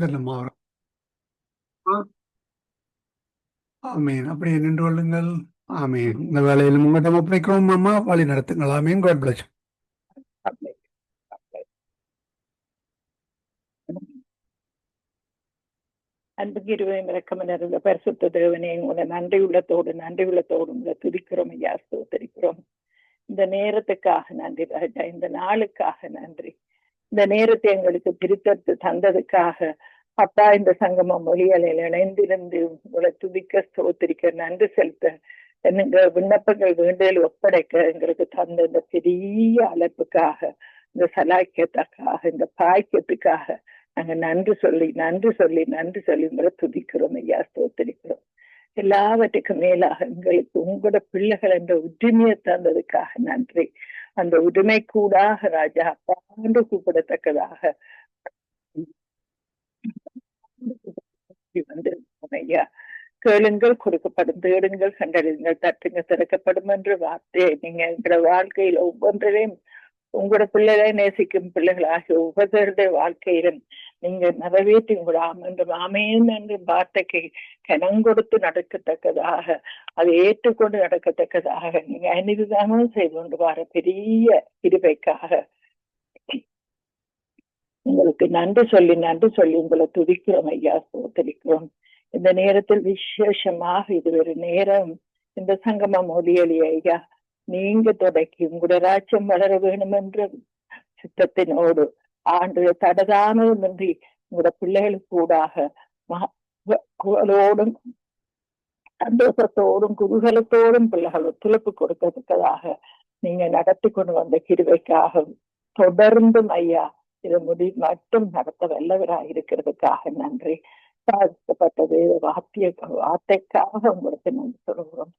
இதெல்லாம் மாறும் ஆமீன். அப்படியே நின்று கொள்ளுங்கள். ஆமீன். இந்த வேலையில் உங்களிடம் ஒப்படைக்கிறோம். அம்மா வழி நடத்துங்கள். ஆமீன். காட் பிளஸ் இறக்கம் நிறைந்த பரிசுத்த தேவனே உங்களை நன்றி உள்ளத்தோடு நன்றி உள்ளத்தோடு உங்களை துதிக்கிறோம். ஐயா ஸ்தோத்தரிக்கிறோம். இந்த நேரத்துக்காக நன்றி ராஜா. இந்த நாளுக்காக நன்றி. இந்த நேரத்தை எங்களுக்கு பிரித்தெடுத்து தந்ததுக்காக அப்பா இந்த சங்கமம் மொழிகளில் இணைந்திருந்து உங்களை துதிக்க ஸ்தோத்திரிக்க நன்றி செலுத்த என்னங்க விண்ணப்பங்கள் வேண்டல் ஒப்படைக்க எங்களுக்கு தந்த இந்த பெரிய அழைப்புக்காக இந்த சலாக்கியத்துக்காக இந்த பாய்க்கியத்துக்காக நாங்க நன்றி சொல்லி நன்றி சொல்லி நன்றி சொல்லி உங்களை துதிக்கிறோம் ஐயா ஸ்தோத்திரிக்கிறோம். எல்லாவற்றுக்கும் மேலாக எங்களுக்கு உங்களோட பிள்ளைகள் என்ற உரிமையை தந்ததுக்காக நன்றி. அந்த உரிமை கூடாக ராஜா பாண்டு கூப்பிடத்தக்கதாக வந்திருக்கோம் ஐயா. கேளுங்கள் கொடுக்கப்படும் தேடுங்கள் கண்டறியுங்கள் தட்டுங்க திறக்கப்படும் என்ற வார்த்தையை நீங்க எங்களோட வாழ்க்கையில ஒவ்வொன்றிலையும் உங்களோட பிள்ளைகளை நேசிக்கும் பிள்ளைகளாகிய ஒவ்வொருவருடைய வாழ்க்கையிலும் நீங்க நிறைவேற்றி உங்களோட ஆமென்றும் ஆமையும் என்று வார்த்தைக்கு கனம் கொடுத்து நடக்கத்தக்கதாக அதை ஏற்றுக்கொண்டு நடக்கத்தக்கதாக நீங்க அனிதானமும் செய்து கொண்டு வர பெரிய இருவைக்காக உங்களுக்கு நன்றி சொல்லி நன்றி சொல்லி உங்களை துதிக்கிறோம் ஐயா சோதரிக்கிறோம் இந்த நேரத்தில் விசேஷமாக இது ஒரு நேரம் இந்த சங்கமம் ஒலியலி ஐயா. நீங்க தொடக்கி உங்களோட ராஜ்யம் வளர வேணும் என்ற சித்தத்தினோடு ஆண்டு தடதானதுமின்றி உங்களோட பிள்ளைகளுக்கு கூடாக புகழோடும் சந்தோஷத்தோடும் குதூகலத்தோடும் பிள்ளைகள் ஒத்துழைப்பு கொடுக்கிறதுக்காக நீங்க நடத்தி கொண்டு வந்த கிருவைக்காக தொடர்ந்தும் ஐயா திருமுடி மட்டும் நடத்த வல்லவராக இருக்கிறதுக்காக நன்றி. சாதிக்கப்பட்டது வார்த்தைய வார்த்தைக்காக உங்களுக்கு நன்றி சொல்கிறோம்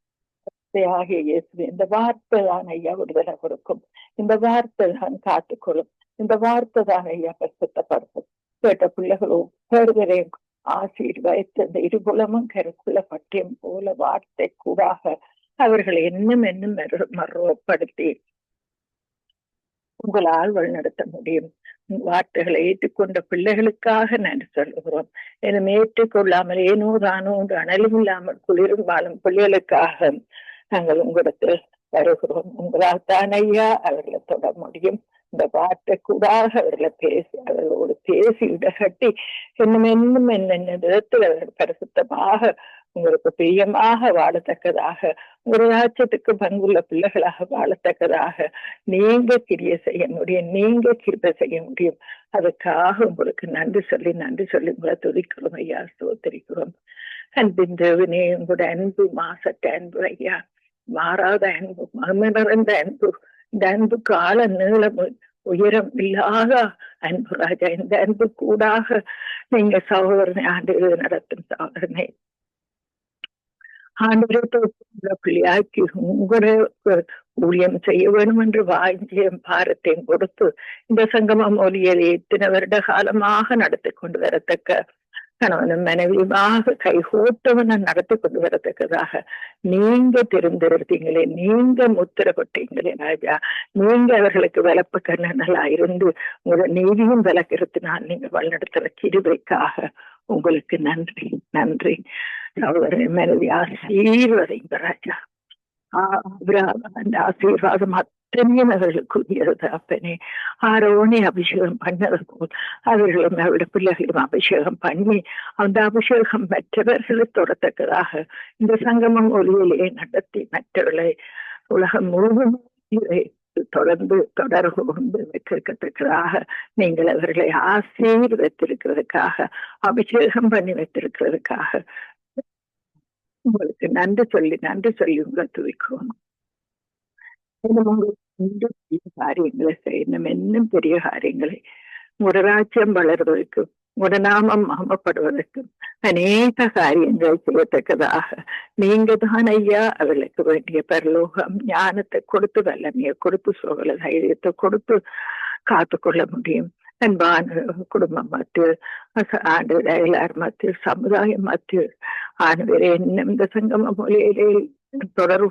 வார்த்தையாகிய இயேசு இந்த வார்த்தை தான் ஐயா விடுதலை கொடுக்கும். இந்த வார்த்தை தான் காத்துக்கொள்ளும். இந்த வார்த்தை தான் ஐயா பிரசுத்தப்படுத்தும். கேட்ட பிள்ளைகள் ஒவ்வொருவரையும் ஆசீர்வதித்து இந்த இருபுலமும் கருக்குள்ள பட்டியம் போல வார்த்தை கூடாக அவர்களை இன்னும் இன்னும் மறுவப்படுத்தி உங்களால் வழிநடத்த முடியும். வார்த்தைகளை ஏற்றுக்கொண்ட பிள்ளைகளுக்காக நன்றி சொல்லுகிறோம். எனும் ஏற்றுக்கொள்ளாமல் ஏனோ தானோ என்று அனலும் இல்லாமல் குளிரும் வாழும் பிள்ளைகளுக்காக நாங்கள் உங்களிடத்தில் வருகிறோம். உங்களால் தான் ஐயா அவர்களை தொட முடியும். இந்த வார்த்தை கூடாக அவர்களை பேசி அவர்களோடு பேசி இடகட்டி இன்னும் இன்னும் என்னென்ன விதத்தில் அவர்கள் பரிசுத்தமாக உங்களுக்கு பிரியமாக வாழத்தக்கதாக ஒரு ராஜ்யத்துக்கு பங்குள்ள பிள்ளைகளாக வாழத்தக்கதாக நீங்க கிரிய செய்ய முடியும் நீங்க கிருப செய்ய முடியும். அதுக்காக உங்களுக்கு நன்றி சொல்லி நன்றி சொல்லி உங்களை துதிக்கிறோம் ஐயா சோத்தரிக்கிறோம் அன்பின் தேவனே உங்களோட அன்பு மாசட்ட அன்பு ஐயா மாறாத அன்பு மகிமை நிறைந்த அன்பு இந்த அன்பு கால நீளம் உயரம் இல்லாத அன்பு ராஜா இந்த அன்பு கூடாக நீங்க சகோதரனை ஆண்டு நடத்தும் சகோதரனை ஆண்டவரை பிள்ளையாக்கி உங்களை ஊழியம் செய்ய வேணும் என்று வாஞ்சியம் பாரத்தையும் கொடுத்து இந்த சங்கமம் ஒலியதை எத்தனை வருட காலமாக நடத்தி கொண்டு வரத்தக்க கணவனும் மனைவியுமாக கைகோட்டவனை நடத்தி கொண்டு வரத்தக்கதாக நீங்க தெரிந்திருந்தீங்களே நீங்க முத்திரப்பட்டீங்களே ராஜா. நீங்க அவர்களுக்கு விளப்பு கண்ணனலா இருந்து உங்களோட நீதியும் விளக்கிறதுனால் நீங்க வழிநடத்துற கிருவைக்காக உங்களுக்கு நன்றி நன்றி. அவரை மனைவி ஆசீர்வதிங்க ராஜா. ஆசீர்வாதம் அத்தனையும் அவர்களுக்குரியது ஆரோனே அபிஷேகம் பண்ணது போல் அவர்களும் அவருடைய பிள்ளைகளும் அபிஷேகம் பண்ணி அந்த அபிஷேகம் மற்றவர்களை தொடத்தக்கதாக இந்த சங்கமம் ஒளியிலே நடத்தி மற்றவர்களை உலகம் முழுவதும் தொடர்ந்து தொடர்பு கொண்டு வைத்திருக்கிறதுக்காக நீங்கள் அவர்களை ஆசீர் வைத்திருக்கிறதுக்காக அபிஷேகம் பண்ணி வைத்திருக்கிறதுக்காக உங்களுக்கு நன்றி சொல்லி நன்றி சொல்லி உங்களை துவிக்கணும் பெரிய காரியங்களை செய்யணும் இன்னும் பெரிய காரியங்களை முடராட்சியம் வளர்வதற்கும் முடநாமம் மாமப்படுவதற்கும் அநேக காரியங்கள் செய்யத்தக்கதாக நீங்க தான் ஐயா அவர்களுக்கு வேண்டிய பரலோகம் ஞானத்தை கொடுத்து வல்லமையை கொடுத்து சோகல தைரியத்தை கொடுத்து காத்து கொள்ள முடியும் அன்பான குடும்பம் மத்தியில் ஆண்டு எல்லார் மத்தியில் சமுதாயம் மத்தியில் ஆனவரே இன்னும் இந்த சங்கம மொழியிலே தொடர்பு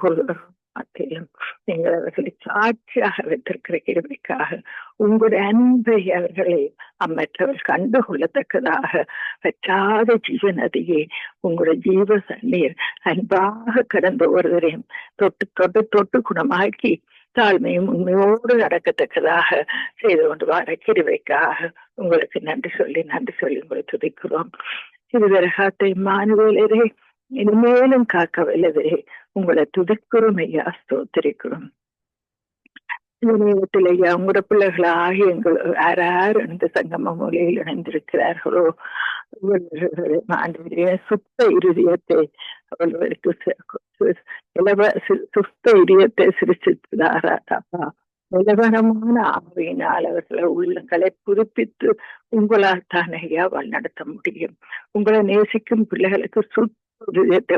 மத்தியிலும் நீங்கள் அவர்களை சாட்சியாக வைத்திருக்கிற கிருமைக்காக உங்களுடைய அன்பை அவர்களை அம்மற்றவர் கண்டுகொள்ளத்தக்கதாக பற்றாத ஜீவநதியே உங்களுடைய ஜீவ தண்ணீர் அன்பாக கடந்த ஒருவரையும் தொட்டு தொட்டு தொட்டு குணமாக்கி தாழ்மையும் உண்மையோடு நடக்கத்தக்கதாக செய்து கொண்டு வர கிருவைக்காக உங்களுக்கு நன்றி சொல்லி நன்றி சொல்லி உங்களை துதிக்கிறோம். திருவரகாத்தை மானுவேலரே இனிமேலும் காக்க வல்லவரே உங்களை துதிக்கிறோம் ஐயா ஸ்தோத்திரிக்கிறோம். நினைவத்தில் ஐயா உங்களோட பிள்ளைகளாகி எங்கள் யார் யார் இந்த சங்கம மூலையில் இணைந்திருக்கிறார்களோ ஆண்டவரே சுத்த இருதயத்தை அவர்களுக்கு இலவ சுத்த இருதயத்தை சிரிச்சிருக்கிறாரா அப்பா நிலவரமான ஆவியினால் அவர்களை உள்ளங்களை புதுப்பித்து உங்களால் தான் ஐயா வழிநடத்த முடியும். உங்களை நேசிக்கும் பிள்ளைகளுக்கு சுத்த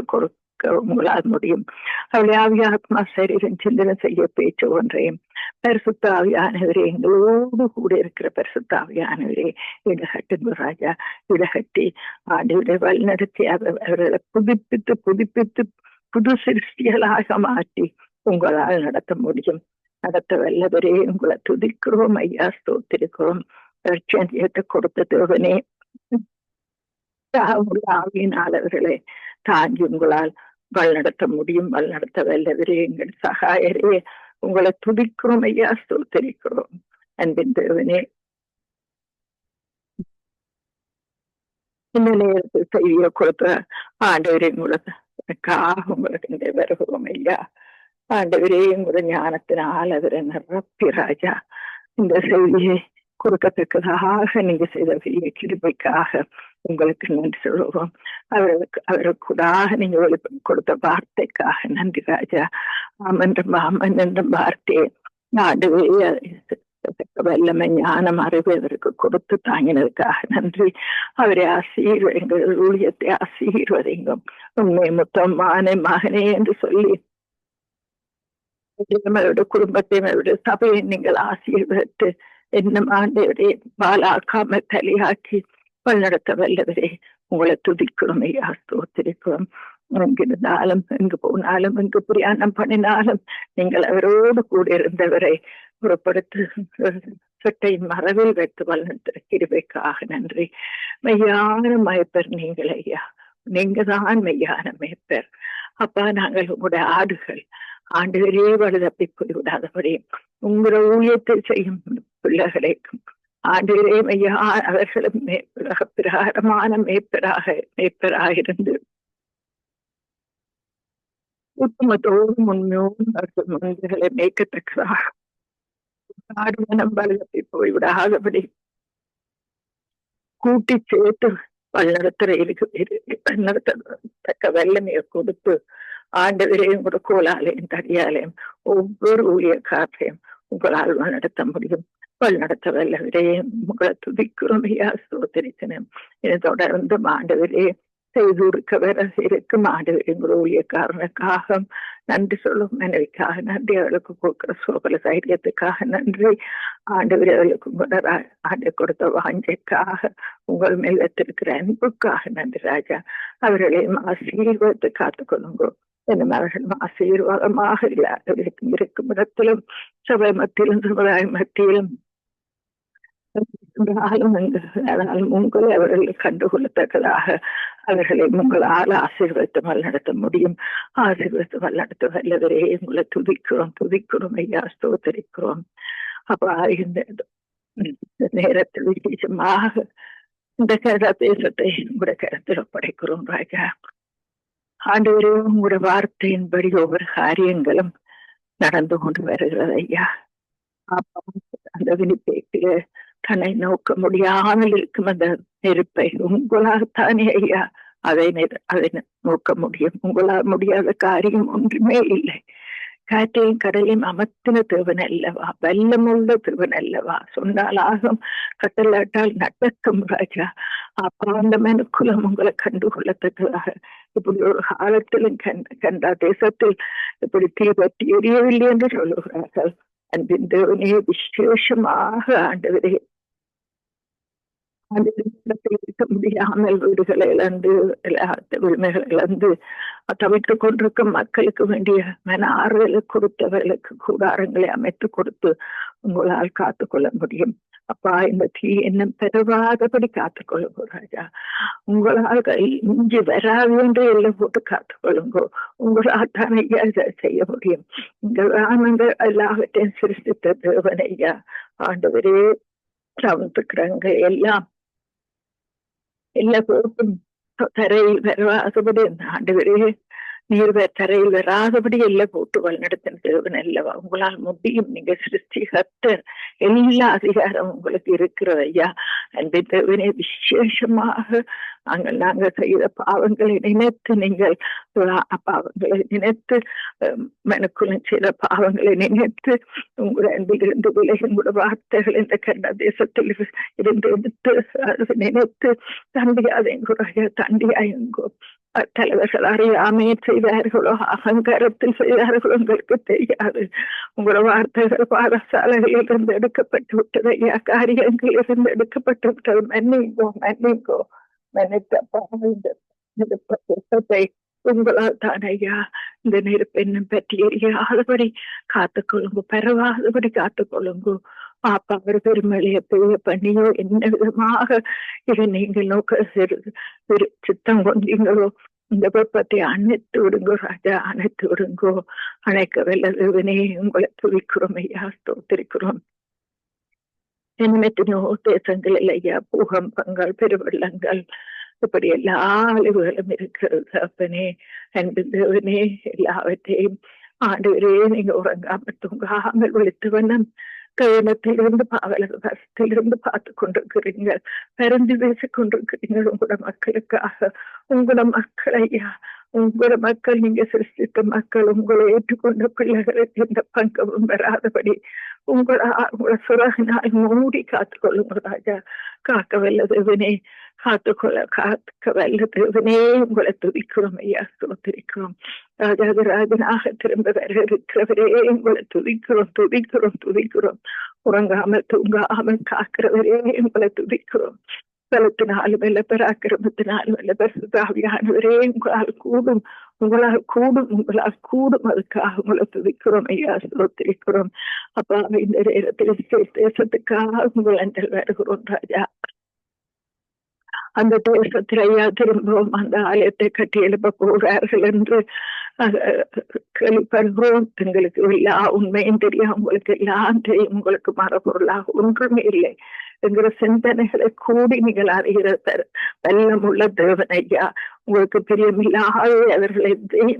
கொடுக்க உங்களால் முடியும் அவளை ஆவியாத்மா சரீரம் சிந்தனை செய்ய பேச்சு ஒன்றையும். பரிசுத்த ஆவியானவரே எங்களோடு கூட இருக்கிற பரிசுத்த ஆவியானவரே இடகட்டுங்க ராஜா இடகட்டி ஆண்டவரை வழிநடத்தி அவர்களை புதுப்பித்து புதுப்பித்து புது சிருஷ்டிகளாக மாற்றி உங்களால் நடத்த முடியும். நடத்த வல்லவரே உங்களை துதிக்கிறோம் ஐயா ஸ்தோத்திருக்கிறோம். ரட்சணியத்தை கொடுத்த தேவனே. ஆவியினால் அவர்களை தாங்கி உங்களால் வழிநடத்த முடியும் வழிநடத்த வல்லவரே எங்கள் சகாயரே. உங்களை துதிக்கிறோம் ஐயா ஸ்தோத்திரிக்கிறோம். அன்பின் தேவனே. இந்த நேரத்தில் செய்தியை கொடுத்த ஆண்டவரே உங்களுக்காக உங்களுக்கு வருகிறோம் ஐயா. ஆண்டவரே உங்களோட ஞானத்தினால் அவரை நிரப்பி ராஜா. இந்த செய்தியை கொடுக்கத்தக்கதாக நீங்க செய்த பெரிய கிருபைக்காக உங்களுக்கு நன்றி சொல்லுவோம். அவர்களுக்கு அவருக்கூடாக நீங்கள் வெளிப்ப கொடுத்த வார்த்தைக்காக நன்றி ராஜா. ஆமன் ஆமன் என்ற வார்த்தையை நாடுவே வல்லமை ஞானம் அறிவு அவருக்கு கொடுத்து தாங்கினதுக்காக நன்றி. அவரை ஆசீர்வதிங்கள் ஊழியத்தை ஆசீர்வதிங்க உண்மை முத்தம் மானே மகனே என்று சொல்லி அவருடைய குடும்பத்தையும் அவருடைய சபையை நீங்கள் ஆசீர்வதித்து என்னும் ஆண்டவரே பாலாக்காம தலையாக்கி வழிநடத்த வல்லவரே உங்களை துதிக்கிறோம் ஐயா ஸ்தோத்திரிக்கிறோம் எங்கிருந்தாலும் எங்கு போனாலும் எங்கு பிரயாணம் பண்ணினாலும் நீங்கள் அவரோடு கூட இருந்தவரை புறப்படுத்து சட்டை மரவில் வைத்து வளர்ந்த கிருபைக்காக நன்றி மெய்யான மயப்பர் நீங்கள் ஐயா நீங்க தான் மெய்யான மேய்ப்பர் அப்பா நாங்கள் உங்களுடைய ஆடுகள் ஆண்டுகளே வலுதப்பி போய்விடாதபடி உங்களோட ஊழியத்தை செய்யும் பிள்ளைகளை ஆண்டுகளே மையா அவர்களும் உலக பிரகாரமான மேய்ப்பராக மேய்ப்பராக இருந்து உத்தமத்தோடும் உண்மையோடும் அவர்கள் மனிதர்களை மேய்க்கத்தக்கதாக ஆடு மனம் வலுதப்பி போய்விடாதபடி கூட்டி சேர்த்து வழிநடத்துற வழிநடத்தத்தக்க வல்லமையை கொடுத்து ஆண்டவரையும் கூட கோலாலையும் தடியாலையும் ஒவ்வொரு ஊழியக்காரையும் உங்களால் வழிநடத்த முடியும் வழிநடத்த வல்லவரையும் உங்களை துதிக்கிறோம் ஐயா சோதரித்தனம் இதை தொடர்ந்து மாண்டவரே செய்திருக்க வர இருக்கும் ஆண்டவர் எங்கள் ஊழியக்காரனுக்காக நன்றி சொல்லும் மனைவிக்காக நன்றி அவளுக்கு கொடுக்குற சோபல தைரியத்துக்காக நன்றி ஆண்டவர் அவளுக்கு உங்களோட ஆண்டு கொடுத்த வாஞ்சைக்காக உங்கள் மேல் வைத்திருக்கிற அன்புக்காக நன்றி ராஜா அவர்களையும் ஆசீர்வாதத்தை காத்துக்கொள்ளுங்கோ என்னும் அவர்கள் ஆசீர்வாதமாக இல்லாதவர்களுக்கும் இருக்கும் இடத்திலும் சபை மத்தியிலும் சமுதாய மத்தியிலும் உங்களை அவர்கள் கண்டுகொள்ளத்தக்கதாக அவர்களை உங்களால் ஆசீர்வதித்து வழிநடத்த முடியும் ஆசீர்வதித்து வழிநடத்த வல்லவரே உங்களை துதிக்கிறோம் துதிக்கிறோம் ஐயா ஸ்தோத்தரிக்கிறோம் அப்பா இந்த நேரத்தில் விசேஷமாக இந்த கத தேசத்தை உங்களுடைய கருத்தில் ஒப்படைக்கிறோம் ராஜா ஆண்டவரே உங்களுடைய வார்த்தையின்படி ஒவ்வொரு காரியங்களும் நடந்து கொண்டு வருகிறது ஐயா அப்பா அந்த வினிப்பேட்டில தன்னை நோக்க முடியாமல் இருக்கும் அந்த நெருப்பை. உங்களால்தானே ஐயா அதை அதை நோக்க முடியும். உங்களால் முடியாத காரியம் ஒன்றுமே இல்லை. காற்றையும் கடலையும் அமர்த்தின தேவன் அல்லவா? வல்லமுள்ள தேவன் அல்லவா? சொன்னால் ஆகும் கட்டளாட்டால் நடக்கும் ராஜா. அப்பா அந்த மனுக்குலம் உங்களை கண்டுகொள்ளத்தக்கதாக. இப்படி ஒரு காலத்திலும் கண்ட கண்டா தேசத்தில் இப்படி தீபத்தி எரியவில்லை என்று சொல்லுகிறார்கள். அன்பின் தேவனையே விசேஷமாக ஆண்டவரே இடத்தில் இருக்க முடியாமல் வீடுகளை இழந்து விளையாட்டு உரிமைகளை இழந்து தவித்துக் கொண்டிருக்கும் மக்களுக்கு வேண்டிய மன ஆறுதலை கொடுத்தவர்களுக்கு கூடாரங்களை அமைத்து கொடுத்து உங்களால் காத்துக்கொள்ள முடியும். அப்பா இந்த தீ இன்னும் பெறவாதபடி காத்துக்கொள்ளுங்கோ ராஜா உங்களால் இஞ்சி வராது என்று எல்லாம் போட்டு காத்துக்கொள்ளுங்கோ உங்களால் தான் ஐயா இதை செய்ய முடியும். இந்த நாங்கள் எல்லாவற்றையும் சிருஷ்டித்த தேவன் ஐயா ஆண்டவரே தவிர்த்துக்கிறாங்க எல்லாம் எல்லா பொறுப்பும் தரையில் வராதபடி ஆண்டவரே நீர் தரையில் வராதபடி எல்லாம் போட்டு வழிநடத்தின தேவன் அல்லவா உங்களால் முடியும் நீங்க சிருஷ்டிகர்த்தர் எல்லா அதிகாரம் உங்களுக்கு இருக்கிறது ஐயா அன்பின் தேவனே விசேஷமாக நாங்கள் நாங்கள் செய்த பாவங்களை நினைத்து நீங்கள் பாவங்களை நினைத்து மனுக்குலம் செய்த பாவங்களை நினைத்து உங்கள் அன்பிலிருந்து விலகி உங்களோட வார்த்தைகள் இந்த கண்ட தேசத்தில் இருந்து எடுத்து அதை நினைத்து தண்டியா எங்கோ தலைவர்கள் அறியாமே செய்தார்களோ அகங்காரத்தில் செய்தார்களோ உங்களுக்கு தெரியாது. உங்களோட வார்த்தைகள் பாடசாலைகளில் இருந்து எடுக்கப்பட்டு விட்டது ஐயா காரியங்களில் இருந்து எடுக்கப்பட்டு விட்டது. மன்னிங்கோ மன்னிங்கோ. மன்னித்த உங்களால் தான் ஐயா இந்த நெருப்பெண்ணும் பற்றி எரியாதபடி காத்துக்கொள்ளுங்க பரவாதபடி காத்துக்கொள்ளுங்க பாப்பா ஒரு பெருமழைய பெரிய பண்ணியோ என்ன விதமாக இதை நீங்கள் நோக்க சிறு சித்தம் கொண்டீங்களோ இந்த வெப்பத்தை அணைத்து விடுங்கோ ராஜா அணைத்து விடுங்கோ அணைக்க வல்லது உங்களை துவிக்கிறோம் ஐயா ஸ்தோத்திரிக்கிறோம் என்னமெத்தினோ தேசங்களில் பூகம்பங்கள் பெருவெள்ளங்கள் இப்படி எல்லா அழிவுகளும் இருக்கிறது அப்பனே அன்பு தேவனே எல்லாவற்றையும் ஆண்டவரே நீங்க உறங்காம தூங்காமல் விழித்து வண்ணம் கயனத்திலிருந்து பாவலத்திலிருந்து பார்த்து கொண்டிருக்கிறீர்கள் பரந்து பேசிக் கொண்டிருக்கிறீர்கள் உங்களோட மக்களுக்காக உங்களோட மக்கள் ஐயா உங்களோட மக்கள் நீங்க சிருஷ்டித்த மக்கள் உங்களை ஏற்றுக்கொண்ட பிள்ளைகளுக்கு எந்த பங்கமும் வராதபடி உங்கள உங்களை சுரகினால் மூடி காத்துக்கொள்ளுங்க ராஜா காக்க வல்ல தேவனே காத்துக்கொள்ள காக்க வல்ல தேவனே உங்களை துதிக்கிறோம் ஐயா ஸ்தோத்திரிக்கிறோம் ராஜாதிராஜனாக திரும்ப வர இருக்கிறவரே உங்களை துதிக்கிறோம் துதிக்கிறோம் துதிக்கிறோம் உறங்காமல் தூங்காமல் காக்கிறவரே உங்களை துதிக்கிறோம் பலத்தினாலும் இல்லை பராக்கிரமத்தினாலும் அல்ல பரிசுத்தாவியானவரே உங்களால் கூடும் உங்களால் கூடும் உங்களால் கூடும் அதுக்காக உங்களை துதிக்கிறோம் ஐயா ஸ்தோத்திரிக்கிறோம் அப்பா இந்த நேரத்தில் தேசத்துக்காக உங்கள் அஞ்சல் வருகிறோம் ராஜா அந்த தேசத்தில் ஐயா திரும்பவும் அந்த ஆலயத்தை கட்டி எழுப்ப போகிறார்கள் என்று கேள்விப்படுகிறோம் எங்களுக்கு எல்லா உண்மையும் தெரியும் உங்களுக்கு எல்லாம் தெரியும் உங்களுக்கு மரபொருளாக ஒன்றுமே இல்லை என்கிற சிந்தனைகளை கூடி நீங்கள் அறிகிற வெள்ளம் தேவன் ஐயா உங்களுக்கு பிரியமில்லாத அவர்களை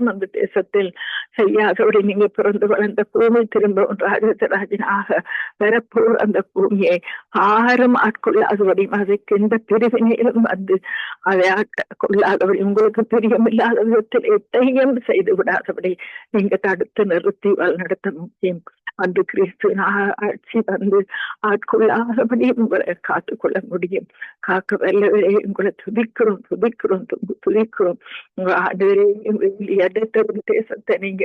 அந்த தேசத்தில் செய்யாதபடி நீங்க பிறந்து வளர்ந்த பூமி திரும்ப ராஜராஜனாக வரப்போர் அந்த பூமியை ஆறும் ஆட்கொள்ளாதபடி அதுக்கு எந்த பிரிவினையிலும் வந்து அதை ஆட்கொள்ளாதபடி உங்களுக்கு பிரியமில்லாத விதத்தில் எத்தையும் செய்து விடாதபடி நீங்க தடுத்து நிறுத்தி வழிநடத்த முக்கியம் அன்று கிறிஸ்துவின் ஆட்சி வந்து ஆட்கொள்ளாதபடி உங்களை காத்துக்கொள்ள முடியும். காக்க வல்லவரே உங்களை துதிக்கிறோம் துதிக்கிறோம் துதிக்கிறோம். உங்க ஆண்டவரே இடத்த தேசத்தை நீங்க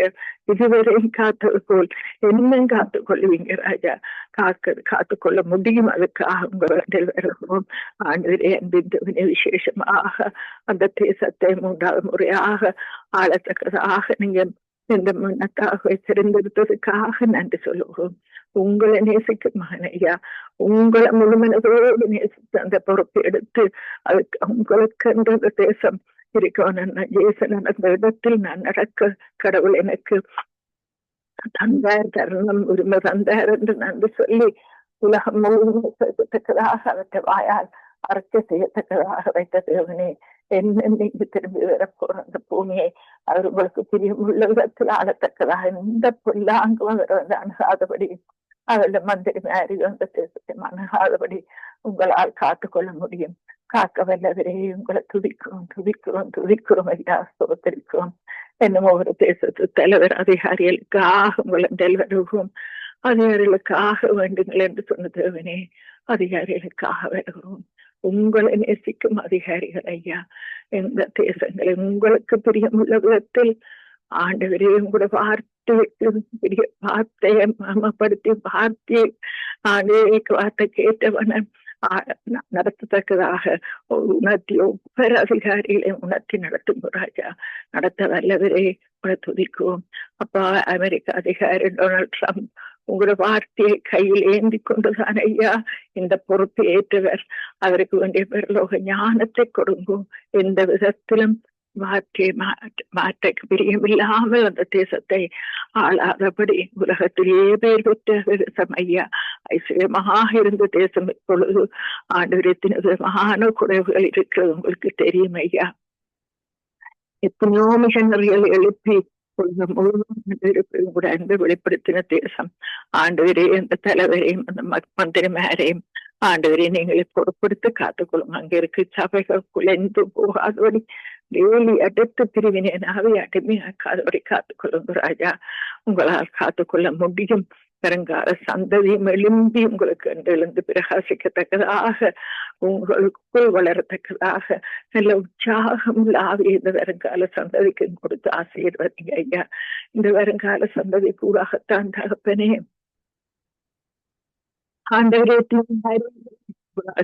இதுவரையும் காத்தது போல் இன்னும் காத்துக்கொள்வீங்க ராஜா. காக்க காத்துக்கொள்ள முடியும். அதுக்காக உங்க வருகிறோம். ஆண்டுவரே அன்பின் விசேஷமாக அந்த தேசத்தை மூன்றாவது முறையாக ஆளத்தக்கதாக நீங்க இந்த மனத்தாக தெரிந்தெடுத்ததுக்காக நன்றி சொல்லுகிறோம் உங்களை நேசிக்கும் மகனையா உங்களை முழுமனதோடு நேசித்து அந்த பொறுப்பு எடுத்து அதுக்கு உங்களுக்கு என்ற தேசம் இருக்கணும் ஜேசன் அந்த இடத்தில் நான் நடக்க கடவுள் எனக்கு தந்தார் தருணம் உரிமை தந்தார் என்று நன்றி சொல்லி உலகம் முழுவதும் செய்யத்தக்கதாக அவற்றை வாயால் அறக்க செய்யத்தக்கதாக வைத்த தேவனே என்ன நீங்க திரும்பி வரப்போற அந்த பூமியை அவர் பிரியமுள்ள விதத்தில் ஆளத்தக்கதாக எந்த புல்லாங்கும் அவர் வந்து அணுகாதபடி அவர்கள் மந்திரி மாறி அந்த தேசத்தை அணுகாதபடி உங்களால் காத்துக்கொள்ள முடியும் காக்க வல்லவரே உங்களை துதிக்கிறோம் துதிக்கிறோம் துதிக்கிறோம் ஐயா சோதரிக்கிறோம் என்னும் ஒவ்வொரு தேசத்து தலைவர் அதிகாரிகளுக்காக உங்களை வருகிறோம் அதிகாரிகளுக்காக வேண்டுங்கள் என்று சொன்ன தேவனே அதிகாரிகளுக்காக வருகிறோம் உங்களை நேசிக்கும் அதிகாரிகள் ஐயா. எந்த தேசங்களை உங்களுக்கு பிரியமுள்ள விதத்தில் ஆண்டவரே உங்களோட வார்த்தைக்கு பெரிய வார்த்தையை மமப்படுத்தி வார்த்தையை ஆண்டவருக்கு வார்த்தை கேட்டவன நடத்தத்தக்கதாக உணர்த்தி ஒவ்வொரு அதிகாரிகளையும் உணர்த்தி நடத்தும் ராஜா நடத்த வல்லவரே துதிக்கும் அப்பா அமெரிக்க அதிகாரி டொனால்ட் ட்ரம்ப் உங்களோட வார்த்தையை கையில் ஏந்தி கொண்டுதான் ஐயா. இந்த பொறுப்பு ஏற்றவர். அவருக்கு வேண்டிய பெருலோக ஞானத்தை கொடுங்கும் எந்த விதத்திலும் வார்த்தையை மாற்ற பிரியமில்லாமல் அந்த தேசத்தை ஆளாதபடி உலகத்திலேயே பெயர் பெற்ற தேசம் ஐயா. ஐஸ்வர்யமாக இருந்த தேசம் இப்பொழுது ஆண்டு விதமான குறைவுகள் இருக்கிறது. உங்களுக்கு தெரியும் ஐயா. எத்தனையோ மிஷனரிகள் எழுப்பி கூட அன்பு வெளிப்படுத்தின தேசம் ஆண்டவரே அந்த தலைவரையும் அந்த மந்திரிமாரையும் ஆண்டவரே நீங்களை பொறுப்படுத்தி காத்துக்கொள்ளும் அங்க இருக்கு சபைகள் குலைந்து போகாதபடி வேலி அடுத்து பிரிவினை நாவை அடிமையாக்காதபடி காத்துக்கொள்ளுங்க ராஜா உங்களால் காத்துக்கொள்ள முடியும் வருங்கால சந்ததியும் எழும்பி உங்களுக்கு என்று எழுந்து பிரகாசிக்கத்தக்கதாக உங்களுக்குள் வளரத்தக்கதாக நல்ல உற்சாகம் லாவி இந்த வருங்கால சந்ததிக்கு கொடுத்து ஆசீர்வதிங்க ஐயா. இந்த வருங்கால சந்ததி கூடாகத்தான் தகப்பனே. ஆண்டவரே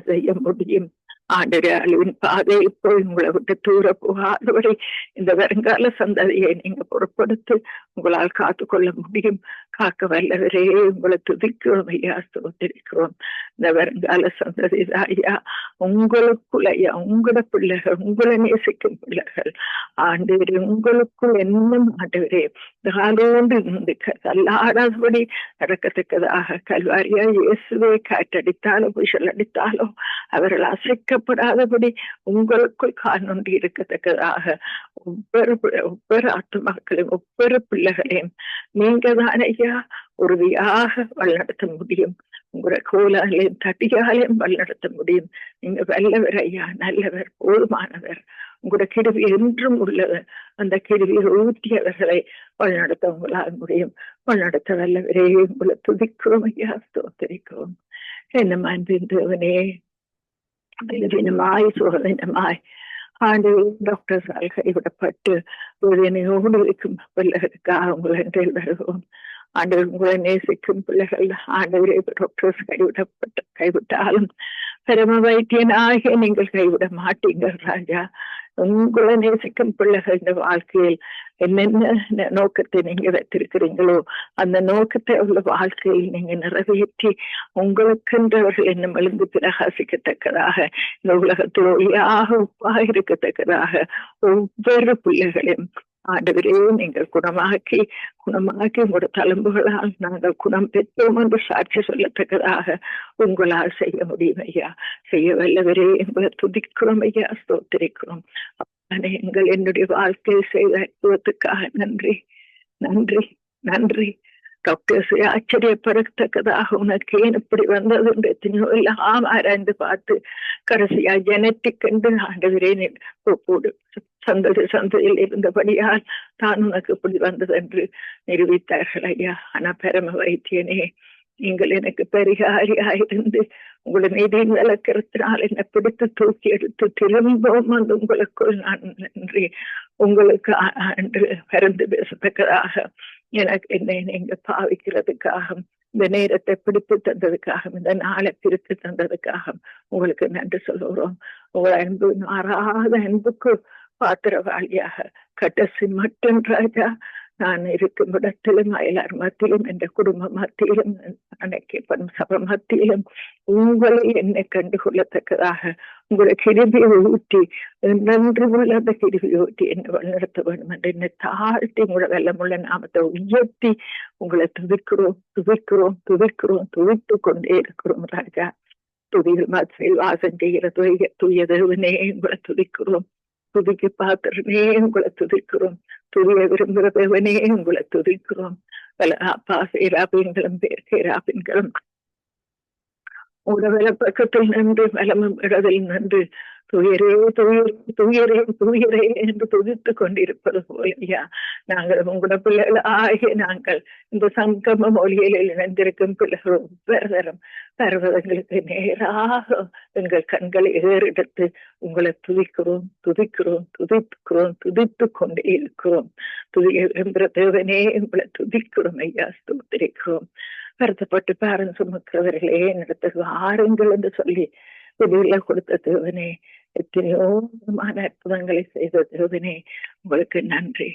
செய்ய முடியும். ஆண்டரே அழிவின் பாதை இப்போ உங்களை விட்டு தூர போகாதவரை இந்த வருங்கால சந்ததியை நீங்க பொருட்படுத்தி உங்களால் காத்துக்கொள்ள முடியும். காக்க வல்லவரே உங்களை துதிக்கிறோம் ஐயா ஸ்தோத்திரிக்கிறோம் இந்த வருங்கால சந்ததி ஐயா உங்களுக்குள் ஐயா உங்களோட பிள்ளைகள் உங்களை நேசிக்கும் பிள்ளைகள் ஆண்டவரே உங்களுக்குள் என்னும் ஆண்டவரே காலோண்டு நின்றுக்கிறது அல்லாடாதபடி நடக்கத்தக்கதாக கல்வாரியா இயேசுவை காற்றடித்தாலோ புஷல் அடித்தாலோ அவர்கள் அசைக்கப்படாதபடி உங்களுக்குள் காணொன்றி இருக்கத்தக்கதாக ஒவ்வொரு ஒவ்வொரு ஆத்மாக்களையும் ஒவ்வொரு பிள்ளைகளையும் நீங்க தான் ஐயா உறுதியாக வழிநடத்த முடியும். உங்களை கோலாலையும் தட்டியாலையும் வழிநடத்த முடியும். நீங்க வல்லவர் ஐயா நல்லவர் போதுமானவர். உங்களோட கிருவி என்றும் உள்ளது. அந்த கிருவியை ஊற்றியவர்களை வழிநடத்த உங்களால் முடியும். வழிநடத்த வல்லவரே உங்களை துதிக்கிறோம் ஐயா ஸ்தோத்தரிக்கிறோம். என்ன அன்பின் தேவனே. தினமாய் சுகதினமாய் ஆண்டு டாக்டர்ஸால் கைவிடப்பட்டு வேதனையோடு இருக்கும் பிள்ளைகளுக்காக உங்கள் என்றில் வருவோம் ஆண்டவர் உங்களை நேசிக்கும் பிள்ளைகள் ஆண்டவரே டாக்டர்ஸ் கைவிடப்பட்டு கைவிட்டாலும் பரம வைத்தியனாக நீங்கள் கைவிட மாட்டீங்கள் ராஜா. உங்களை நேசிக்கும் பிள்ளைகள் இந்த வாழ்க்கையில் என்னென்ன நோக்கத்தை நீங்க வைத்திருக்கிறீங்களோ அந்த நோக்கத்தை உள்ள வாழ்க்கையில் நீங்க நிறைவேற்றி உங்களுக்கென்றவர்கள் என்ன எழுந்து பிரகாசிக்கத்தக்கதாக இந்த உலகத்தில் ஒளியாக உப்பாக இருக்கத்தக்கதாக ஒவ்வொரு பிள்ளைகளையும் ஆண்டவரே நீங்கள் குணமாக்கி குணமாக்கி உங்களோட தழும்புகளால் நாங்கள் குணம் பெற்றோம் என்று சாட்சி சொல்லத்தக்கதாக உங்களால் செய்ய முடியும் ஐயா செய்ய வல்லவரே என்பதை துதிக்கிறோம் ஐயா ஸ்தோத்திரிக்கிறோம் எங்கள் என்னுடைய வாழ்க்கையில் செய்த அற்புதத்துக்காக நன்றி நன்றி நன்றி டாக்டர்ஸ் ஆச்சரியப்படத்தக்கதாக உனக்கு ஏன் இப்படி வந்தது என்று எத்தனையோ எல்லாம் ஆராய்ந்து பார்த்து கடைசியா ஜெனட்டிக் என்று ஆண்டவரே ஒப்போடு சந்ததி சந்ததியில் இருந்தபடியால் தான் உனக்கு இப்படி வந்தது என்று நிரூபித்தார்கள் ஐயா ஆனா பெரும வைத்தியனே நீங்கள் எனக்கு பரிகாரியாயிருந்து உங்களை நீதியின் விளக்கிறதுனால் என்னை பிடித்து தூக்கி எடுத்து திரும்பவும் வந்து உங்களுக்குள் நான் நன்றி உங்களுக்கு அன்று பறந்து பேசத்தக்கதாக எனக்கு என்னை நீங்க பாவிக்கிறதுக்காக இந்த நேரத்தை பிடித்து தந்ததுக்காக இந்த நாளை பிரித்து தந்ததுக்காக உங்களுக்கு நன்றி சொல்லுகிறோம் உங்கள் அன்பு மாறாத அன்புக்கு பாத்திரவாளியாக கட்டசி மட்டும் ராஜா நான் இருக்கும் இடத்திலும் அயலார் மத்தியிலும் என்ற குடும்ப மத்தியிலும் அணைக்கப்படும் சபை மத்தியிலும் உங்களை என்னை கண்டுகொள்ளத்தக்கதாக உங்களை கிருபியை ஊட்டி நன்றி உள்ளத கிருபியை ஊட்டி என்னை வழிநடத்த வேண்டும் என்று என்னை தாழ்த்தி உங்களை வெள்ளமுள்ள நாமத்தை உயர்த்தி உங்களை துதிக்கிறோம் துதிக்கிறோம் துதிக்கிறோம் துதித்து கொண்டே இருக்கிறோம் ராஜா துதிகள் மத்தியில் வாசம் செய்கிற துய தூய தேவனே உங்களை துதிக்கிறோம் துதிக்கு பாத்திரனே உங்களை துதிக்கிறோம். துதிய விரும்புகிற தேவனே உங்களை துதிக்கிறோம். பல அப்பா சேராபின்களும் பேர் சேராபின்களும் உங்களோட பக்கத்தில் நின்று வளமும் இடதில் நின்று. துயரே துயர் துயரே துயரே என்று துதித்து கொண்டிருப்பது போல ஐயா. நாங்கள் உங்களோட பிள்ளைகள் ஆகிய நாங்கள் இந்த சங்கம மொழியில் இணைந்திருக்கும் பிள்ளைகள் ஒவ்வொரு தரம் பர்வதங்களுக்கு நேராக எங்கள் கண்களை ஏறெடுத்து உங்களை துதிக்கிறோம் துதிக்கிறோம் துதிக்கிறோம் துதித்து கொண்டே இருக்கிறோம். துதிய விரும்புகிற தேவனே உங்களை துதிக்கிறோம் ஐயா. ஸ்தூத்திரிக்கிறோம். வருத்தப்பட்டு பாரம் சுமக்கிறவர்களே என்னிடத்துக்கு வாருங்கள் என்று சொல்லி வெளியில கொடுத்த தேவனே எத்தனையோ விதமான அற்புதங்களை செய்த தேவனே உங்களுக்கு நன்றி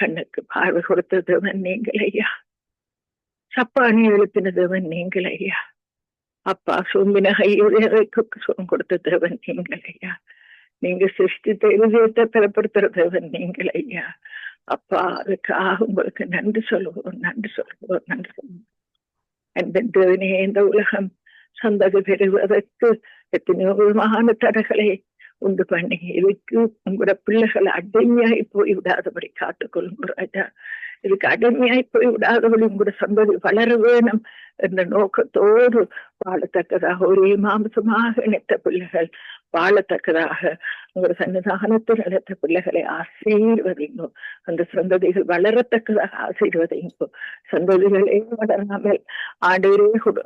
கண்ணுக்கு பார்வை கொடுத்த தேவன் நீங்கள் ஐயா. சப்பானி எழுப்பின தேவன் நீங்கள் ஐயா. அப்பா சோம்பின கையுடையதைக்கு சுகம் கொடுத்த தேவன் நீங்கள் ஐயா. நீங்க சிருஷ்டித்த இருதயத்தை பலப்படுத்துற தேவன் நீங்கள் ஐயா. அப்பா அதுக்காக உங்களுக்கு நன்றி சொல்லுவோம் நன்றி சொல்லுவோம் நன்றி சொல்லுவோம். அந்த தேவனே இந்த உலகம் சந்ததி பெறுவதற்கு எத்தனையோ விதமான தடைகளை உண்டு பண்ணி இதுக்கு உங்களோட பிள்ளைகளை அடிமையாய் போய் விடாதபடி காத்துக்கொள்ளும் ராஜா இதுக்கு அடிமையாய் போய் விடாதபடி உங்களோட சந்ததி வளர வேணும் என்ற நோக்கத்தோடு வாழத்தக்கதாக ஒரே மாம்சமாக நினைத்த பிள்ளைகள் வாழத்தக்கதாக உங்களோட சன்னிதானத்தில் நடத்த பிள்ளைகளை ஆசீர்வதிங்கும் அந்த சந்ததிகள் வளரத்தக்கதாக ஆசீர்வதிங்கும் சந்ததிகளே வளராமல் ஆண்டவரே கூட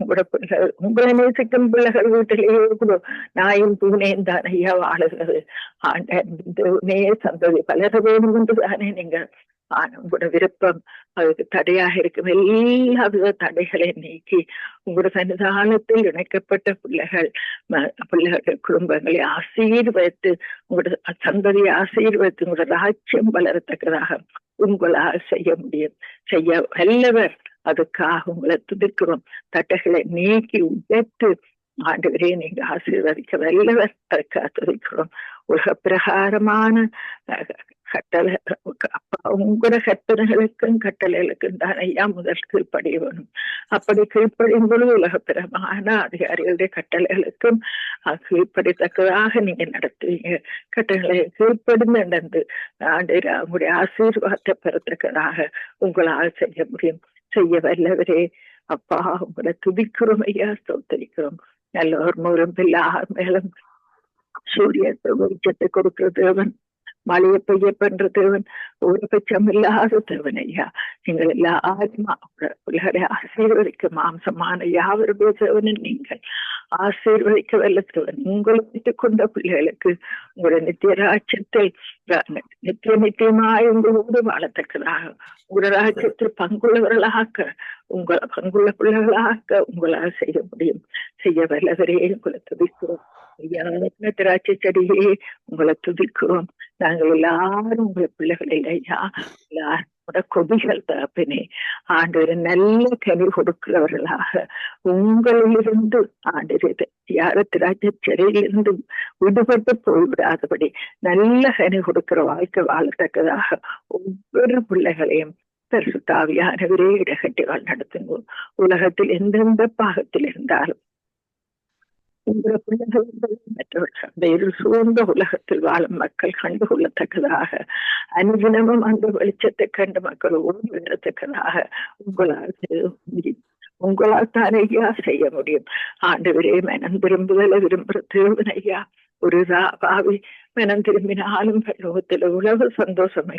உங்களோட பிள்ளைகள் உங்களை நேசிக்கும் பிள்ளைகள் வீட்டிலேயே கூட நாயும் பூனேன் தான் ஐயா வாழுகிறது. ஆண்டே சந்ததி வளர வேண்டும் என்று தானே நீங்கள் உங்களோட விருப்பம் அதுக்கு தடையாக இருக்கும். எல்லா வித தடைகளை நீக்கி உங்களோட சன்னிதானத்தில் இணைக்கப்பட்ட பிள்ளைகள் பிள்ளைகள் குடும்பங்களை ஆசீர்வதித்து உங்களோட சந்ததியை ஆசீர்வதித்து உங்களோட ராஜ்யம் வளரத்தக்கதாக உங்களால் செய்ய முடியும். செய்ய வல்லவர் அதுக்காக உங்களை துதிக்கிறோம். தட்டைகளை நீக்கி உயர்த்து ஆண்டவரே நீங்க ஆசீர்வதிக்க வல்லவர் அதுக்காக துதிக்கிறோம். உலக பிரகாரமான கட்டளை அப்பா உங்களோட கற்பனைகளுக்கும் கட்டளைகளுக்கும் தான் ஐயா முதல் கீழ்ப்படிய வேணும். அப்படி கீழ்ப்படியும் பொழுது உலகப்பிரமான அதிகாரிகளுடைய கட்டளைகளுக்கும் கீழ்ப்படித்தக்கதாக நீங்க நடத்துவீங்க. கட்டளை கீழ்ப்படிந்து நடந்து ஆண்டு உங்களுடைய ஆசீர்வாதத்தை பெறத்தக்கதாக உங்களால் செய்ய முடியும். செய்ய வல்லவரே அப்பா உங்களை துதிக்கிறோம் ஐயா ஸ்தோத்தரிக்கிறோம். நல்ல ஒரு பில்லார் மேலும் சூரிய வெளிச்சத்தை கொடுக்கிற தேவன். மழையை பெய்ய பண்ற தேவன் ஒரு பட்சம் இல்லாத தேவன் ஐயா நீங்கள் எல்லா ஆத்மா உலகரை ஆசீர்வதிக்க மாம்சமான யாவருடைய தேவனும் நீங்கள். ஆசீர்வதிக்க வல்ல தேவன் உங்களை வைத்துக் கொண்ட பிள்ளைகளுக்கு உங்களுடைய நித்திய ராஜ்யத்தில் நித்திய நித்தியமாய் உங்களோடு வாழத்தக்கதாக உங்களோட ராஜ்யத்தில் பங்குள்ளவர்களாக உங்களை பங்குள்ள பிள்ளைகளாக உங்களால் செய்ய முடியும். செய்ய வல்லவரே உங்களை துதிக்கிறோம் ஐயா திராட்சை செடியே உங்களை துதிக்கிறோம். நாங்கள் எல்லாரும் உங்களை பிள்ளைகள் இல்லையா எல்லாரோட கொடிகள் தகப்பினே. ஆண்டு நல்ல கனி கொடுக்கிறவர்களாக உங்களிலிருந்து ஆண்டு யார திராட்சை செடியிலிருந்து விடுபட்டு போய்விடாதபடி நல்ல கனி கொடுக்கிற வாழ்க்கை வாழத்தக்கதாக ஒவ்வொரு பிள்ளைகளையும் பரிசுத்தாவியானவரே இடகட்டிகள் நடத்துங்கள். உலகத்தில் எந்தெந்த பாகத்தில் இருந்தாலும் என்கிற பிள்ளைகள் மற்றவர்கள் அந்த இருள் சூழ்ந்த உலகத்தில் வாழும் மக்கள் கண்டுகொள்ளத்தக்கதாக அனுதினமும் அந்த வெளிச்சத்தை கண்டு மக்கள் ஓடி வரத்தக்கதாக உங்களால் உங்களால் தான் ஐயா செய்ய முடியும். ஆண்டவரே மனம் திரும்புதலை விரும்புற திருவன் ஐயா. ஒரு ராபாவி மனம் திரும்பினாலும் பல்லோகத்தில் உலக சந்தோஷமை.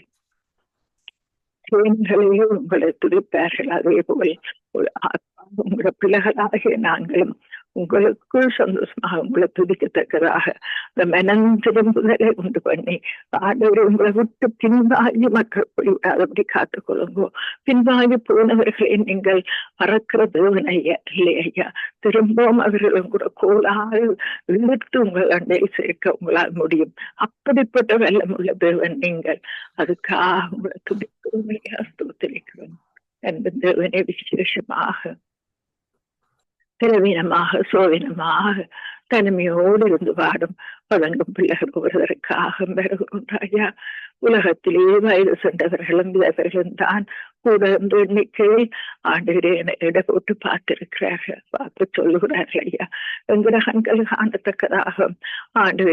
தேன்களையும் உங்களை துடிப்பார்கள் அதே போல் ஒரு ஆத்மா உங்களோட பிள்ளைகளாகிய நாங்களும் உங்களுக்குள் சந்தோஷமாக உங்களை துதிக்கத்தக்கதாக. இந்த மனம் திரும்புதலை உண்டு பண்ணி ஆண்டவரை உங்களை விட்டு பின்வாங்கி மக்கள் போய்விடாதபடி காத்துக் கொள்ளுங்கோ. பின்வாங்கி போனவர்களை நீங்கள் மறக்கிற தேவன் ஐயா இல்லை ஐயா. திரும்பவும் அவர்களும் கூட கோலால் இழுத்து உங்கள் அண்டையில் சேர்க்க உங்களால் முடியும். அப்படிப்பட்ட வெள்ளம் உள்ள தேவன் நீங்கள். அதுக்காக உங்களை துடிக்கிறோம் ஐயா. ஸ்தோத்திரிக்கிறோம். அந்த தேவனை விசேஷமாக. பலவீனமாக சோதனமாக தனிமையோடு இருந்து வாடும் வழங்கும் பிள்ளைகள் ஒருவருக்காக வருகிறோம் உலகத்திலே வயது சென்றவர்களும் விதவர்களும் தான் கூட இந்த எண்ணிக்கையில் ஆண்டு இட போட்டு பார்த்திருக்கிறார்கள் பார்த்து சொல்லுகிறார்கள் ஐயா. எங்கட கண்கள் காணத்தக்கதாக ஆண்டு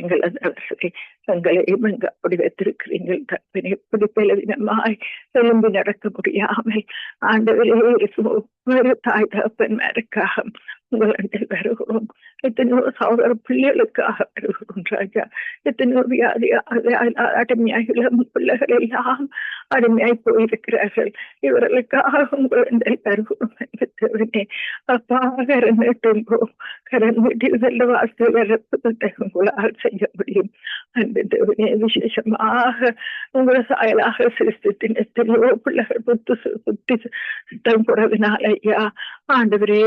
எங்கள் அவர்களை எங்களையும் எங்க அப்படி வைத்திருக்கிறீர்கள். தப்பினை எப்படி பலவீனமாய் எலும்பி நடக்க முடியாமல். ஆண்டவரே ஒவ்வொரு தாய் தகப்பன்மாருக்காக உங்களிடத்தில் வருகிறோம் எத்தனையோ சகோதர பிள்ளைகளுக்காக வருகிறோம் ராஜா எத்தனையோ வியாதி அடிமையாக பிள்ளைகள் எல்லாம் அடிமையாய் போயிருக்கிறார்கள் இவர்களுக்காக உங்களிடத்தில் வருகிறோம் என்பதே அப்பா கரண் நீட்டுவோம் கரண் நீட்டி நல்ல வாசல் உங்களால் செய்ய முடியும் அன்பு தேவனே விசேஷமாக உங்களை சாயலாக சிரித்தின் எத்தனையோ பிள்ளைகள் புத்து புத்தி சுத்தம் குறவினால் ஐயா ஆண்டவரே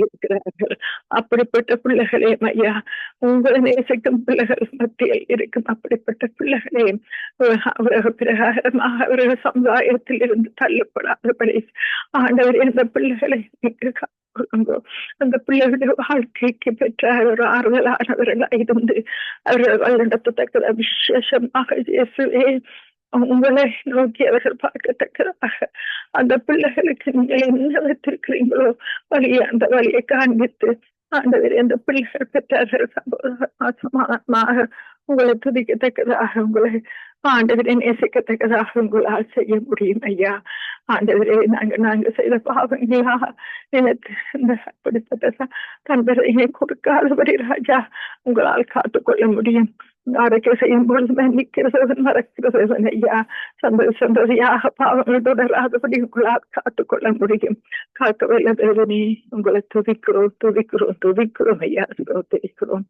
இருக்கிறார்கள். அப்படிப்பட்ட பிள்ளைகளே ஐயா உங்களை நேசிக்கும் பிள்ளைகள் மத்தியில் இருக்கும் அப்படிப்பட்ட பிள்ளைகளே அவரக பிரகாரமாக அவரக சமுதாயத்தில் இருந்து தள்ளப்படாதபடி ஆண்டவர் இந்த பிள்ளைகளை அந்த பிள்ளைகளுடைய வாழ்க்கைக்கு பெற்ற ஒரு ஆறுதலானவர்களாக இருந்து அவர்கள் வழிநடத்தத்தக்கத விசேஷமாக இயேசுவே உங்களை நோக்கி அவர்கள் பார்க்கத்தக்கதாக அந்த பிள்ளைகளுக்கு நீங்கள் என்ன வைத்திருக்கிறீங்களோ வழியை அந்த வழியை காண்பித்து ஆண்டவர் அந்த பிள்ளைகள் பெற்றார்கள். சம்பவமாக சமாதானமாக உங்களை துதிக்கத்தக்கதாக உங்களை ஆண்டவரை நேசிக்கத்தக்கதாக உங்களால் செய்ய முடியும் ஐயா. ஆண்டவரே நாங்க நாங்க செய்த பாவங்களா எனக்கு இந்த அப்படிப்பட்ட தன்பரையை கொடுக்காதபடி ராஜா உங்களால் காத்துக்கொள்ள முடியும். அரைக்க செய்யும் பொழுது மன்னிக்கிறது மறக்கிறது ஐயா. சந்ததி சந்ததியாக பாவங்கள் தொடராதபடி உங்களால் காத்துக்கொள்ள முடியும். காக்க வல்ல தேவனே உங்களை துதிக்கிறோம் துதிக்கிறோம் துதிக்கிறோம் ஐயா. ஸ்தோத்திரிக்கிறோம்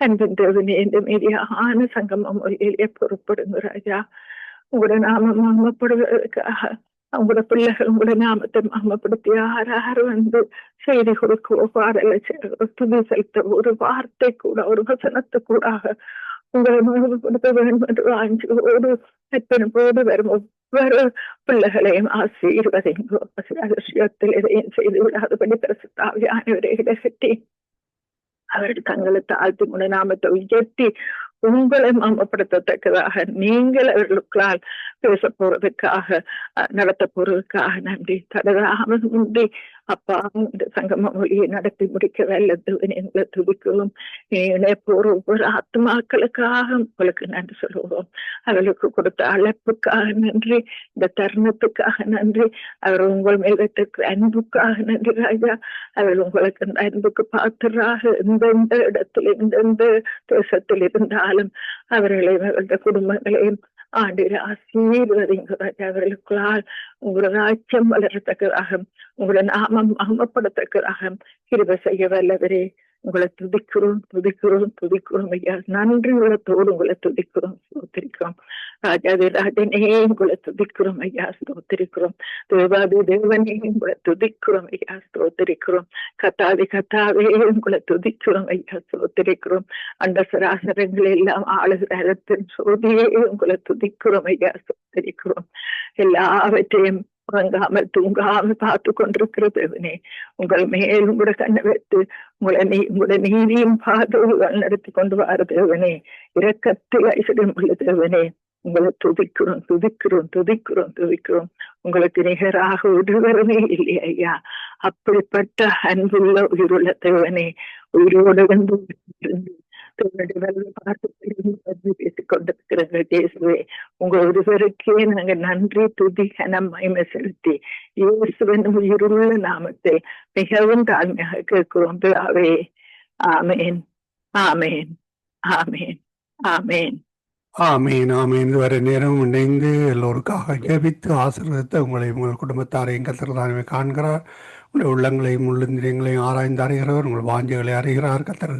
அன்பின் தேவனே இந்த மீதியான சங்கமம் மொழியிலே பொறுப்படுங்க ராஜா உங்களோட நாமம் நாமப்படுவதற்காக உங்களோட பிள்ளைகள் உங்களோட நாமத்தை நாமப்படுத்தி யார் யார் வந்து செய்தி கொடுக்கவோ பாடலை செய்யறதோ துதி செலுத்த ஒரு வார்த்தை கூட ஒரு வசனத்து கூட உங்களை மகிழ்ப்படுத்த வேண்டும் என்று வாங்கி ஒரு எத்தனை போது வரும் ஒவ்வொரு பிள்ளைகளையும் ஆசீர்வதையும் விஷயத்தில் எதையும் செய்து விடாதபடி பிரசுத்தாவியானவரை இடகட்டி அவர்கள் தங்களை தாழ்த்தி முன நாமத்தை உயர்த்தி உங்களை மாமப்படுத்தத்தக்கதாக நீங்கள் அவர்களுக்களால் பேச போறதுக்காக அஹ், நடத்த போறதுக்காக நன்றி. தடராமல் முந்தி அப்பா இந்த சங்கம மொழியை நடத்தி முடிக்க வல்லது எங்களை துதிக்கவும் இணைய போற ஒவ்வொரு ஆத்மாக்களுக்காக உங்களுக்கு நன்றி சொல்லுவோம் அவர்களுக்கு கொடுத்த அழைப்புக்காக நன்றி இந்த தருணத்துக்காக நன்றி அவர் உங்கள் மேல் வைத்திருக்கிற அன்புக்காக நன்றி ராஜா அவர்கள் உங்களுக்கு அந்த அன்புக்கு பாத்திராக எந்தெந்த இடத்துல எந்தெந்த தேசத்தில் இருந்தாலும் அவர்களையும் அவர்களுடைய குடும்பங்களையும் ஆண்டு ஆசீர்வதிங்க ராஜா அவர்களுக்குள்ளால் உங்களோட ராஜ்யம் வளரத்தக்கதாக உங்களோட நாமம் அகமப்படத்தக்கதாக கிருப செய்ய வல்லவரே உங்களை துதிக்கிறோம் துதிக்கிறோம் துதிக்கிறோம் ஐயா. நன்றி உள்ளத்தோடு உங்களை துதிக்கிறோம் ஸ்தோத்திரிக்கிறோம். ராஜாதி ராஜனே உங்களை துதிக்கிறோம் ஐயா ஸ்தோத்திரிக்கிறோம். தேவாதி தேவனே உங்களை துதிக்கிறோம் ஐயா ஸ்தோத்திரிக்கிறோம். கத்தாதி கத்தாவே உங்களை துதிக்கிறோம் ஐயா ஸ்தோத்திரிக்கிறோம். அந்த சராசரங்கள் எல்லாம் ஆளுகிற இடத்தின் சோதியே உங்களை துதிக்கிறோம் ஐயா ஸ்தோத்திரிக்கிறோம். எல்லாவற்றையும் உறங்காமல் தூங்காமல் பார்த்து கொண்டிருக்கிற தேவனே உங்கள் மேல் உங்களோட கண்ணை வைத்து உங்களை நீ உங்களோட நீதியும் பாதுகாவல் நடத்தி கொண்டு வர தேவனே இரக்கத்தில் ஐஸ்வர்யம் உள்ள தேவனே உங்களை துதிக்கிறோம் துதிக்கிறோம் துதிக்கிறோம் துதிக்கிறோம் உங்களுக்கு நிகராக ஒருவருமே இல்லை ஐயா அப்படிப்பட்ட அன்புள்ள உயிருள்ள தேவனே உயிரோடு வந்து இருந்து பார்த்து பேசிக் கொண்டிருக்கிறது இயேசுவே உங்க ஒருவருக்கே நாங்க நன்றி துதி கனம் மகிமை செலுத்தி இயேசுவின் உயிருள்ள நாமத்தை மிகவும் தாழ்மையாக கேட்கிறோம் பிதாவே ஆமேன் ஆமேன். ஆமேன் ஆமேன் ஆமீன் ஆமீன் வர நேரம் இணைந்து எல்லோருக்காக ஜெபித்து ஆசீர்வதித்த உங்களை உங்கள் குடும்பத்தாரையும் கத்திரதானமே காண்கிறார். உங்களுடைய உள்ளங்களையும் உள்ளந்திரியங்களையும் ஆராய்ந்து அறிகிறவர் உங்கள் வாஞ்சிகளை அறிகிறார். கத்திர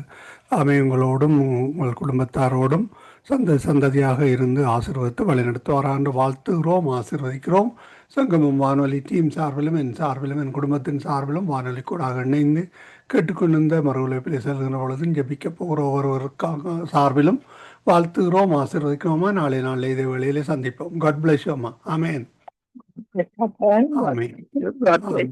ஆமே உங்களோடும் உங்கள் குடும்பத்தாரோடும் சந்த சந்ததியாக இருந்து ஆசீர்வதித்து வழிநடத்துவார் என்று வாழ்த்துகிறோம் ஆசீர்வதிக்கிறோம். சங்கமம் வானொலி டீம் சார்பிலும் என் சார்பிலும் என் குடும்பத்தின் சார்பிலும் வானொலி கூடாக இணைந்து கேட்டுக்கொண்டிருந்த மறுவலைப்பில் செல்கிற பொழுதும் ஜெபிக்க போகிற ஒருவருக்காக சார்பிலும் வாழ்த்துகிறோம் ஆசீர்வதிக்கிறோமா? நாளை நாளை இதே வேளையிலே சந்திப்போம். காட் பிளஸ் அம்மா. Bless you.